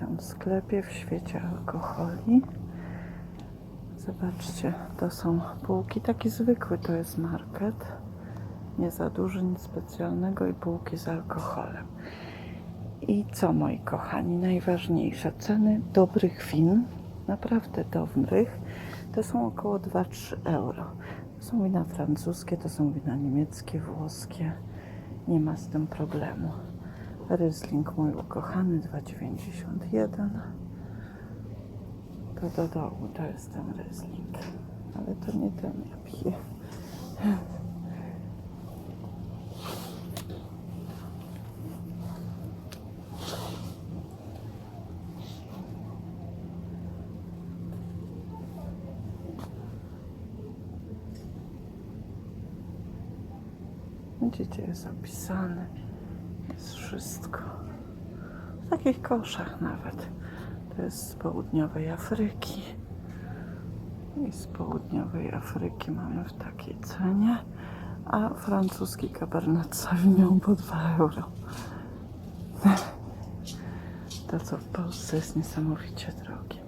Witam w sklepie w świecie alkoholi. Zobaczcie, to są półki, taki zwykły to jest market. Nie za duży, nic specjalnego i półki z alkoholem. I co moi kochani, najważniejsze, ceny dobrych win, naprawdę dobrych, to są około 2-3 euro. To są wina francuskie, to są wina niemieckie, włoskie. Nie ma z tym problemu. Ryzling mój ukochany 2,91. To do dołu to jest ten ryzling. Ale to nie ten ja piję. Widzicie, jest opisane. Jest wszystko. W takich koszach nawet. To jest z południowej Afryki. I z południowej Afryki mamy w takiej cenie. A francuski Cabernet Sauvignon po 2 euro. To co w Polsce jest niesamowicie drogie.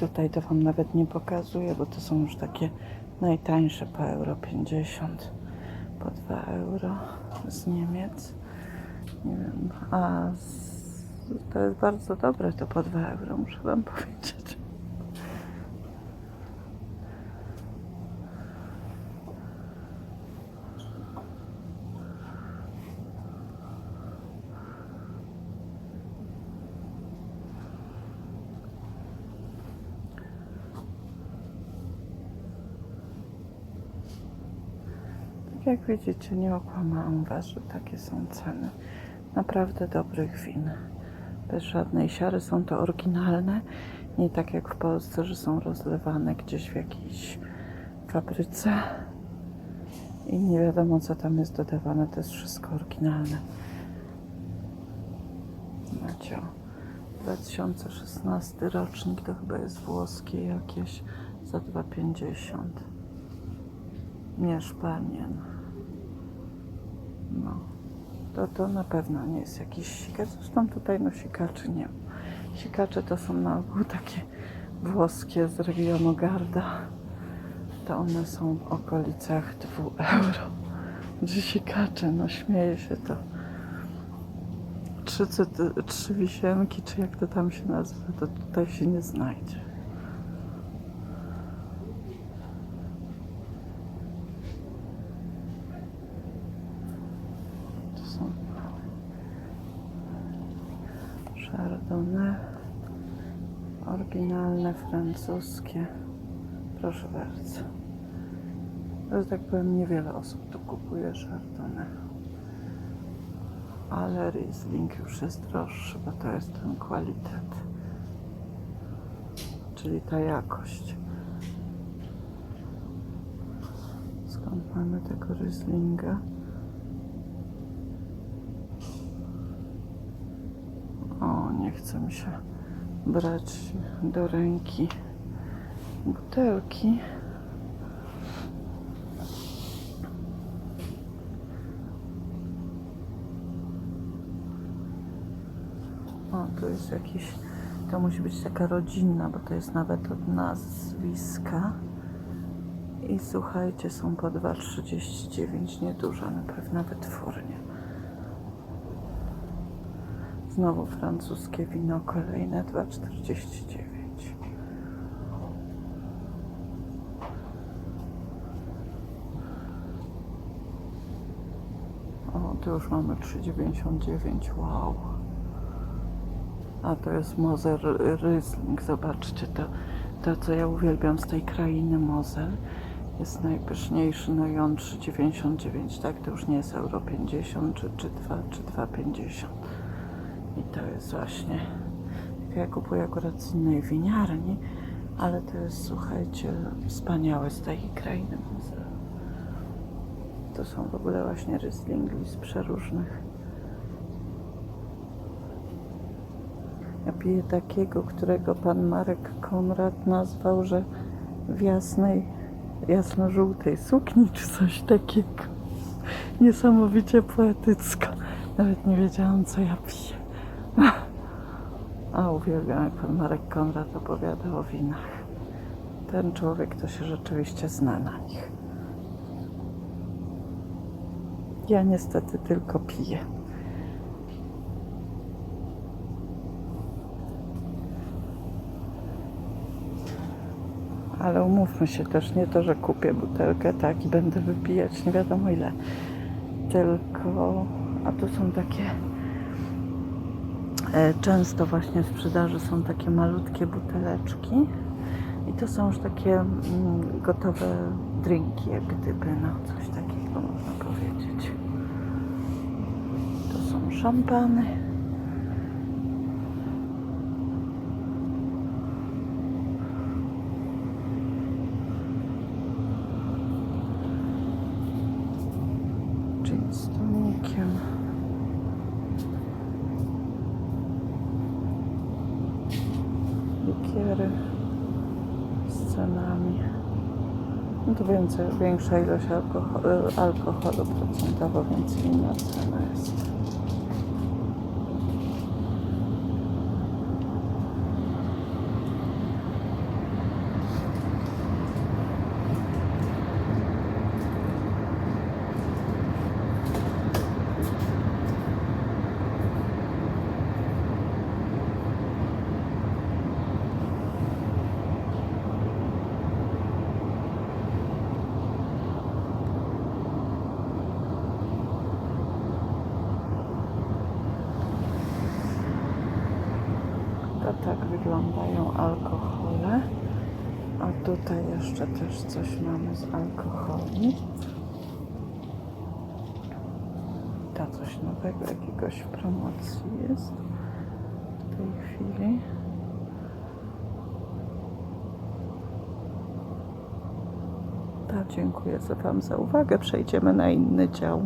Tutaj to Wam nawet nie pokazuję, bo to są już takie najtańsze po euro 50, po 2 euro z Niemiec. Nie wiem, a z, to jest bardzo dobre to po 2 euro, muszę Wam powiedzieć. Tak jak widzicie, nie okłamałam Was, że takie są ceny. Naprawdę dobrych win. Bez żadnej siary są to oryginalne. Nie tak jak w Polsce, że są rozlewane gdzieś w jakiejś fabryce. I nie wiadomo, co tam jest dodawane. To jest wszystko oryginalne. Macie o, 2016 rocznik, to chyba jest włoskie jakieś za 2,50. Nie szpanien. No, to, to na pewno nie jest jakiś sikacz. Zresztą tutaj no sikaczy nie ma. Sikacze to są na ogół takie włoskie z regionu Garda. To one są w okolicach 2 euro. Gdzie sikacze, no śmieje się to. Trzy, cyty- trzy wisienki, czy jak to tam się nazywa, to tutaj się nie znajdzie. To są Chardonnay. Oryginalne francuskie. Proszę bardzo. Że tak powiem, niewiele osób tu kupuje Chardonnay. Ale Riesling już jest droższy, bo to jest ten kwalitet. Czyli ta jakość. Skąd mamy tego Rieslinga? O, chce mi się brać do ręki butelki. O, tu jest jakiś. To musi być taka rodzinna, bo to jest nawet od nazwiska. I słuchajcie, są po 2,39, nieduże, ale pewna wytwórnia. Znowu francuskie wino kolejne 2,49. O, tu już mamy 3,99. Wow. A to jest Moser Riesling. Zobaczcie to, to, co ja uwielbiam z tej krainy Moser. Jest najpyszniejszy, no i on 3,99, tak? To już nie jest euro 50 czy, czy 2, czy 2,50. To jest właśnie, tak ja kupuję akurat z innej winiarni, ale to jest, słuchajcie, wspaniałe z tej krainy. To są w ogóle właśnie Rieslingi z przeróżnych Ja piję takiego, którego pan Marek Konrad nazwał, że w jasnej, jasno-żółtej sukni czy coś takiego. Niesamowicie poetycko. Nawet nie wiedziałam, co ja piję. A uwielbiam, jak pan Marek Konrad opowiada o winach. Ten człowiek to się rzeczywiście zna na nich. Ja niestety tylko piję. Ale umówmy się też, nie to, że kupię butelkę, tak, i będę wypijać nie wiadomo ile. Tylko, a tu są takie, często właśnie w sprzedaży są takie malutkie buteleczki. I to są już takie mm, gotowe drinki, jak gdyby, no coś takiego można powiedzieć. To są szampany. Likiery z cenami. No to więcej, większa ilość alkoholu, alkoholu procentowo, więc inna cena jest. Tak wyglądają alkohole. A tutaj jeszcze też coś mamy z alkoholi. Ta coś nowego, jakiegoś w promocji jest w tej chwili. Tak, dziękuję za Wam za uwagę. Przejdziemy na inny dział.